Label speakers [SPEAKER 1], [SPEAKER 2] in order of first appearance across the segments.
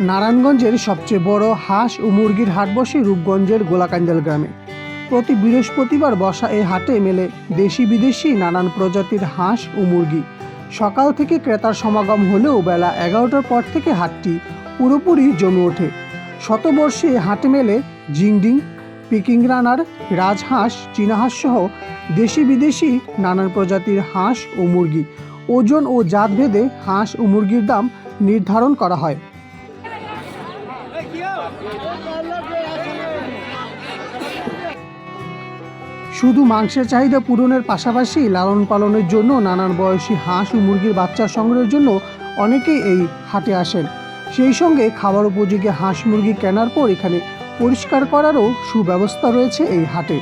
[SPEAKER 1] নারায়ণগঞ্জের সবচেয়ে বড় হাঁস ও মুরগির হাট বসে রূপগঞ্জের গোলাকাঞ্জাল গ্রামে। প্রতি বৃহস্পতিবার বসা এই হাটে মেলে দেশি বিদেশি নানান প্রজাতির হাঁস ও মুরগি। সকাল থেকে ক্রেতার সমাগম হলেও বেলা এগারোটার পর থেকে হাটটি পুরোপুরি জমে ওঠে। শতবর্ষে হাটে মেলে জিংডিং, পিকিং রানার, রাজহাঁস, চীনাহাঁস সহ দেশি বিদেশি নানান প্রজাতির হাঁস ও মুরগি। ওজন ও জাতভেদে হাঁস ও মুরগির দাম নির্ধারণ করা হয়। শুধু মাংসের চাহিদা পূরণের পাশাপাশি লালন পালনের জন্য নানান বয়সী হাঁস ও মুরগির বাচ্চা সংগ্রহের জন্য অনেকেই এই হাটে আসেন। সেই সঙ্গে খাবার উপযোগী হাঁস মুরগি কেনার পর এখানে পরিষ্কার করারও সুব্যবস্থা রয়েছে এই হাটে।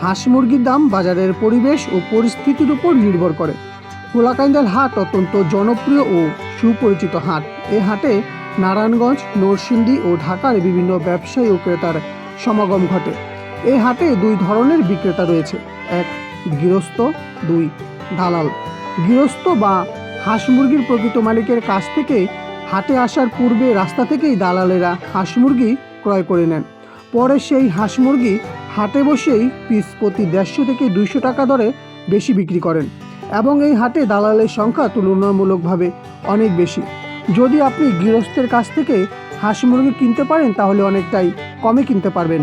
[SPEAKER 1] হাঁস মুরগির দাম বাজারের পরিবেশ ও পরিস্থিতির উপর নির্ভর করে। কোলাকান্দাল হাট অত্যন্ত জনপ্রিয় ও সুপরিচিত হাট। এ হাটে নারায়ণগঞ্জ, নরসিংদী ও ঢাকার বিভিন্ন ব্যবসায়ী ও ক্রেতার সমাগম ঘটে। এ হাটে দুই ধরনের বিক্রেতা রয়েছে। এক গৃহস্থ, দুই দালাল। গৃহস্থ বা হাঁস মুরগির প্রকৃত মালিকের কাছ থেকে হাটে আসার পূর্বে রাস্তা থেকেই দালালেরা হাঁস মুরগি ক্রয় করে নেন। পরে সেই হাঁস মুরগি হাটে বসেই পিস প্রতি দেড়শো থেকে দুইশো টাকা দরে বেশি বিক্রি করেন এবং এই হাটে দালালের সংখ্যা তুলনামূলকভাবে অনেক বেশি। যদি আপনি গৃহস্থের কাছ থেকে হাঁস মুরগি কিনতে পারেন, তাহলে অনেকটাই কমে কিনতে পারবেন।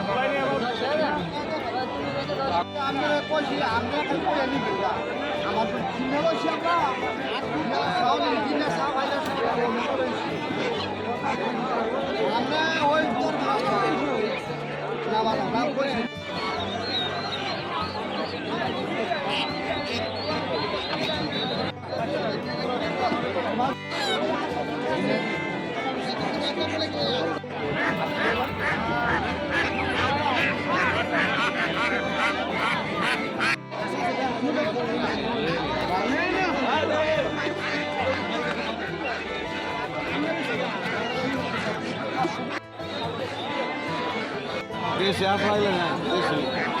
[SPEAKER 2] কইছি আমরা খালি করে নিবি আমার তো কিনে বসি আমরা নেই কিনে সাও ভাইলে আমরা ওই তোর না বাবা না কইছি
[SPEAKER 3] দেশে আর পাইলে না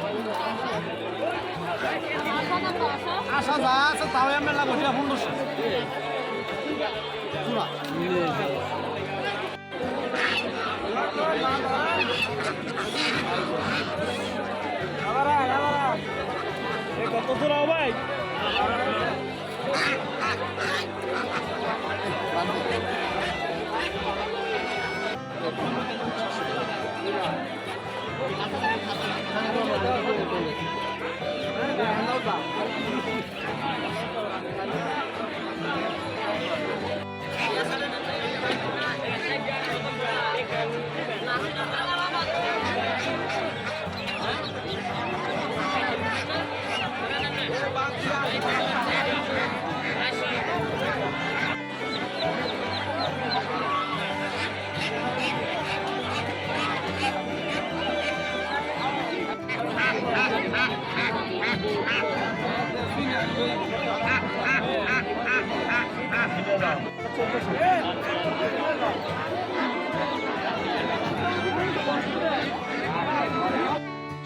[SPEAKER 2] আসা যা আছে তাও লাগো সেটা পনেরোশো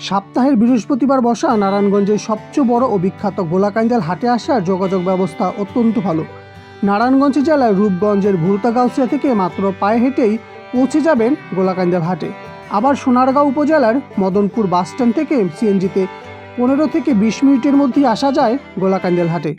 [SPEAKER 1] সপ্তাহের বৃহস্পতিবার বসা নারায়ণগঞ্জের সবচেয়ে বড় ও বিখ্যাত গোলাকাইন্দাল হাটে আসার যোগাযোগ ব্যবস্থা অত্যন্ত ভালো। নারায়ণগঞ্জ জেলার রূপগঞ্জের ভুলতাগাউসিয়া থেকে মাত্র পায়ে হেঁটেই পৌঁছে যাবেন গোলাকাইন্দাল হাটে। আবার সোনারগাঁও উপজেলার মদনপুর বাসস্ট্যান্ড থেকে সিএনজিতে পনেরো থেকে বিশ মিনিটের মধ্যেই আসা যায় গোলাকান্দেল হাটে।